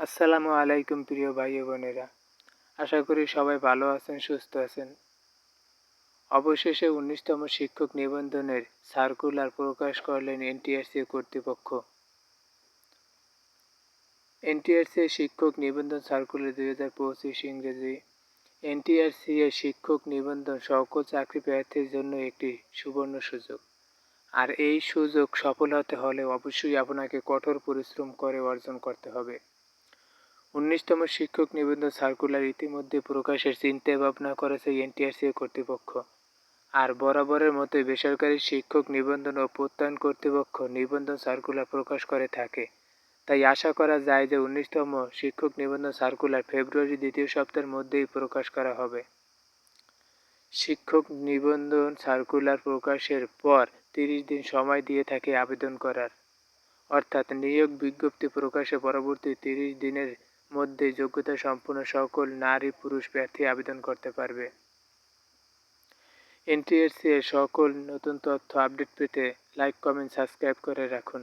আসসালামু আলাইকুম প্রিয় ভাই বোনেরা। আশা করি সবাই ভালো আছেন, সুস্থ আছেন। অবশেষে উনিশতম শিক্ষক নিবন্ধনের সার্কুলার প্রকাশ করলেন এনটিআরসি কর্তৃপক্ষ। এনটিআরসি শিক্ষক নিবন্ধন সার্কুলার দুই হাজার পঁচিশ ইংরেজি। এনটিআরসি এর শিক্ষক নিবন্ধন সকল চাকরি প্রার্থীর জন্য একটি সুবর্ণ সুযোগ। আর এই সুযোগ সফল হতে হলে অবশ্যই আপনাকে কঠোর পরিশ্রম করে অর্জন করতে হবে। উনিশতম শিক্ষক নিবন্ধন সার্কুলার ইতিমধ্যে প্রকাশের চিন্তা ভাবনা করেছে এনটিআরসি কর্তৃপক্ষ। আর বরাবরের মতোই বেসরকারি শিক্ষক নিবন্ধন ও প্রত্যয়ন কর্তৃপক্ষ নিবন্ধন সার্কুলার প্রকাশ করে থাকে। তাই আশা করা যায় যে উনিশতম শিক্ষক নিবন্ধন সার্কুলার ফেব্রুয়ারি দ্বিতীয় সপ্তাহের মধ্যেই প্রকাশ করা হবে। শিক্ষক নিবন্ধন সার্কুলার প্রকাশের পর তিরিশ দিন সময় দিয়ে থাকে আবেদন করার। অর্থাৎ নিয়োগ বিজ্ঞপ্তি প্রকাশে পরবর্তী তিরিশ দিনের মধ্যে যোগ্যতা সম্পন্ন সকল নারী পুরুষ প্রার্থী আবেদন করতে পারবে। এনটিএসসি এর সকল নতুন তথ্য আপডেট পেতে লাইক কমেন্ট সাবস্ক্রাইব করে রাখুন।